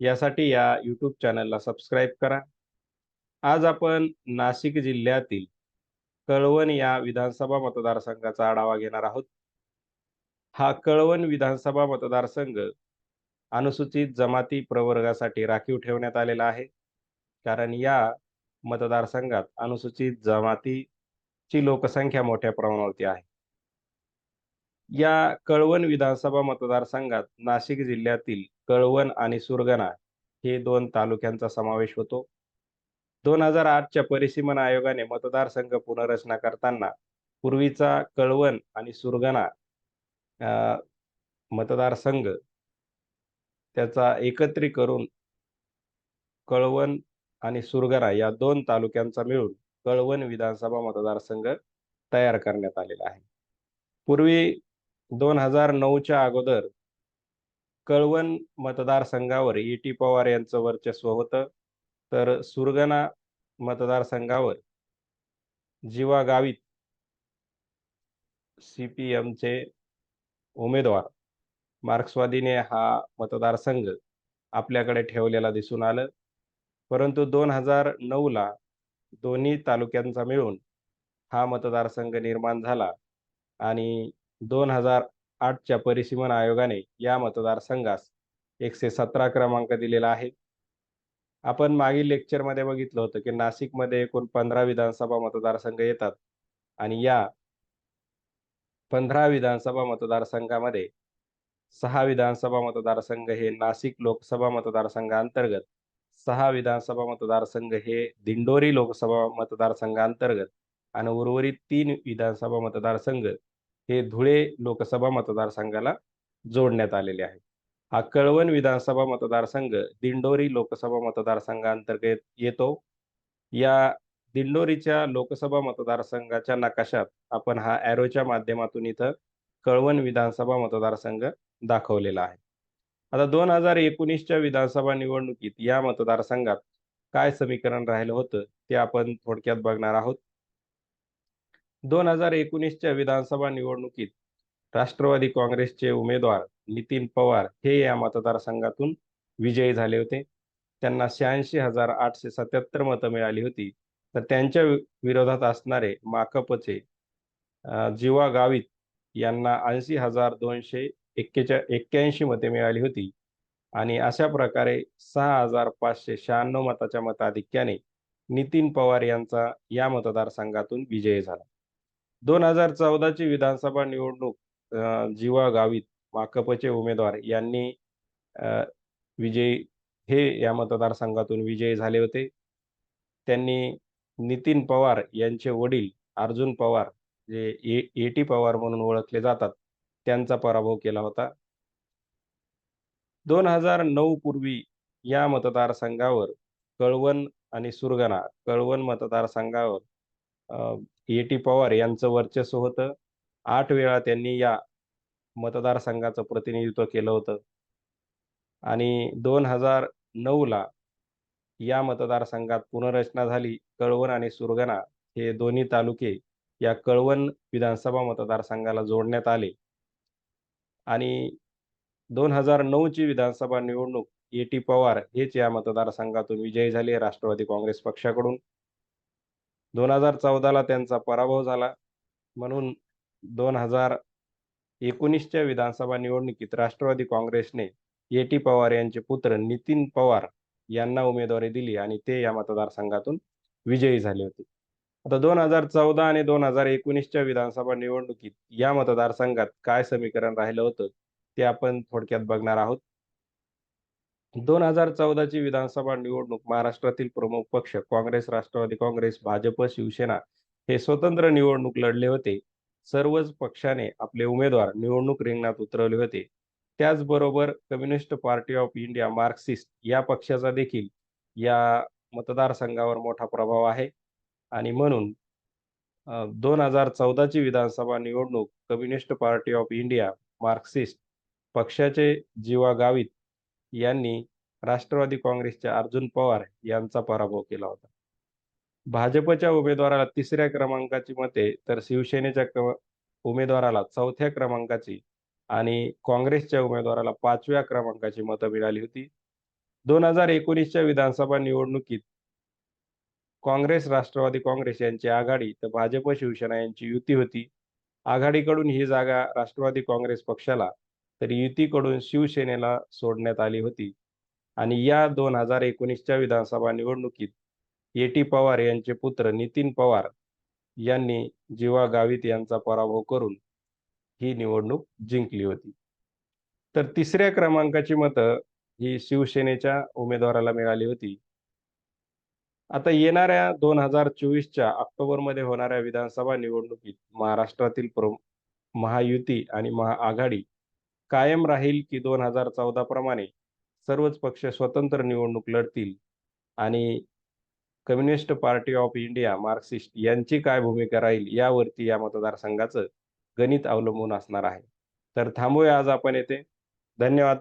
यासाठी या यूट्यूब चॅनलला सबस्क्राईब करा. आज आपण नाशिक जिल्ह्यातील कळवण या विधानसभा मतदारसंघाचा आढावा घेणार आहोत. हा कळवण विधानसभा मतदारसंघ अनुसूचित जमाती प्रवर्गासाठी राखीव ठेवण्यात आलेला आहे. कारण या मतदारसंघात अनुसूचित जमातीची लोकसंख्या मोठ्या प्रमाणावरती आहे. या कळवण विधानसभा मतदारसंघात नाशिक जिल्ह्यातील कळवण आणि सुरगाणा हे दोन तालुक्यांचा समावेश होतो. दोन हजार आठच्या परिसीमन आयोगाने मतदारसंघ पुनर्रचना करताना पूर्वीचा कळवण आणि सुरगाणा मतदारसंघ त्याचा एकत्रित करून कळवण आणि सुरगाणा या दोन तालुक्यांचा मिळून कळवण विधानसभा मतदारसंघ तयार करण्यात आलेला आहे. पूर्वी दोन हजार नऊच्या अगोदर कळवण मतदारसंघावर ई. टी. पवार यांचं वर्चस्व होतं. तर सुरगणा मतदारसंघावर जीवा गावित सी पी एमचे उमेदवार मार्क्सवादीने हा मतदारसंघ आपल्याकडे ठेवलेला दिसून आलं. परंतु दोन हजार नऊला दोन्ही तालुक्यांचा मिळून हा मतदारसंघ निर्माण झाला आणि दोन हजार आठच्या परिसीमन आयोगाने या मतदारसंघास एकशे सतरा क्रमांक दिलेला आहे. आपण मागील लेक्चरमध्ये बघितलं होतं की नाशिकमध्ये एकूण पंधरा विधानसभा मतदारसंघ येतात आणि या पंधरा विधानसभा मतदारसंघामध्ये सहा विधानसभा मतदारसंघ हे नाशिक लोकसभा मतदारसंघांतर्गत सहा विधानसभा मतदारसंघ हे दिंडोरी लोकसभा मतदारसंघांतर्गत आणि उर्वरित तीन विधानसभा मतदारसंघ हे धुळे लोकसभा मतदारसंघाला जोडण्यात आलेले आहे. हा कळवण विधानसभा मतदारसंघ दिंडोरी लोकसभा मतदारसंघांतर्गत येतो. या दिंडोरीच्या लोकसभा मतदारसंघाच्या नकाशात आपण हा ॲरोच्या माध्यमातून इथं कळवण विधानसभा मतदारसंघ दाखवलेला आहे. आता दोन हजार एकोणीसच्या विधानसभा निवडणुकीत या मतदारसंघात काय समीकरण राहिलं होतं ते आपण थोडक्यात बघणार आहोत. दोन हजार एकोणीसच्या विधानसभा निवडणुकीत राष्ट्रवादी काँग्रेसचे उमेदवार नितीन पवार हे या मतदारसंघातून विजयी झाले होते. त्यांना शहाऐंशी हजार आठशे सत्याहत्तर मतं मिळाली होती. तर त्यांच्या विरोधात असणारे माकपचे जीवा गावित यांना ऐंशी हजार दोनशे एक्केच्या एक्क्याऐंशी मते मिळाली होती. आणि अशा प्रकारे सहा हजार पाचशे शहाण्णव मताच्या मताधिक्याने नितीन पवार यांचा या मतदारसंघातून विजय झाला. दोन हजार चौदाची विधानसभा निवडणूक जीवा गावित माकपचे उमेदवार यांनी विजयी हे या मतदारसंघातून विजयी झाले होते. त्यांनी नितीन पवार यांचे वडील अर्जुन पवार जे ए टी पवार म्हणून ओळखले जातात त्यांचा पराभव केला होता. दोन हजार नऊ पूर्वी या मतदारसंघावर कळवण आणि सुरगाणा कळवण मतदारसंघावर ए टी पवार यांचं वर्चस्व होतं. आठ वेळा त्यांनी या मतदारसंघाचं प्रतिनिधित्व केलं होतं. आणि दोन हजार नऊला या मतदारसंघात पुनर्रचना झाली. कळवण आणि सुरगणा हे दोन्ही तालुके या कळवण विधानसभा मतदारसंघाला जोडण्यात आले. आणि दोन हजार नऊची विधानसभा निवडणूक ए टी पवार हेच या मतदारसंघातून विजयी झाले. राष्ट्रवादी काँग्रेस पक्षाकडून. दोन हजार चौदाला त्यांचा पराभव झाला. म्हणून दोन हजार एकोणीसच्या विधानसभा निवडणुकीत राष्ट्रवादी काँग्रेसने ए टी पवार यांचे पुत्र नितीन पवार यांना उमेदवारी दिली आणि ते या मतदारसंघातून विजयी झाले होते. आता दोन हजार चौदा आणि दोन हजार एकोणीसच्या विधानसभा निवडणुकीत या मतदारसंघात काय समीकरण राहिलं होतं ते आपण थोडक्यात बघणार आहोत. दोन हजार चौदाची विधानसभा निवडणूक महाराष्ट्रातील प्रमुख पक्ष काँग्रेस राष्ट्रवादी काँग्रेस भाजप शिवसेना हे स्वतंत्र निवडणूक लढले होते. सर्वच पक्षाने आपले उमेदवार निवडणूक रिंगणात उतरवले होते. त्याचबरोबर communist party of India Marxist या पक्षाचा देखील या मतदारसंघावर मोठा प्रभाव आहे. आणि म्हणून दोन हजार चौदाची विधानसभा निवडणूक communist party of India Marxist पक्षाचे जीवा गावित यांनी राष्ट्रवादी काँग्रेसच्या अर्जुन पवार यांचा पराभव केला होता. भाजपच्या उमेदवाराला तिसऱ्या क्रमांकाची मते तर शिवसेनेच्या उमेदवाराला चौथ्या क्रमांकाची आणि काँग्रेसच्या उमेदवाराला पाचव्या क्रमांकाची मतं मिळाली होती. दोन हजार एकोणीसच्या विधानसभा निवडणुकीत काँग्रेस राष्ट्रवादी काँग्रेस यांची आघाडी तर भाजप शिवसेना यांची युती होती. आघाडीकडून ही जागा राष्ट्रवादी काँग्रेस पक्षाला तर युतीकडून शिवसेनेला सोडण्यात आली होती. आणि या दोन हजार एकोणीसच्या विधानसभा निवडणुकीत ए टी पवार यांचे पुत्र नितीन पवार यांनी जीवा गावित यांचा पराभव करून ही निवडणूक जिंकली होती. तर तिसऱ्या क्रमांकाची मतं ही शिवसेनेच्या उमेदवाराला मिळाली होती. आता येणाऱ्या दोन हजार चोवीसच्या ऑक्टोबरमध्ये होणाऱ्या विधानसभा निवडणुकीत महाराष्ट्रातील प्र महायुती आणि महाआघाडी कायम राहील की दोन हजार चौदा प्रमाणे सर्वच पक्ष स्वतंत्र निवडणूक लढतील. आणि communist party of India Marxist यांची काय भूमिका राहील यावरती या मतदारसंघाचं गणित अवलंबून असणार आहे. तर थांबूया आज आपण येथे. धन्यवाद.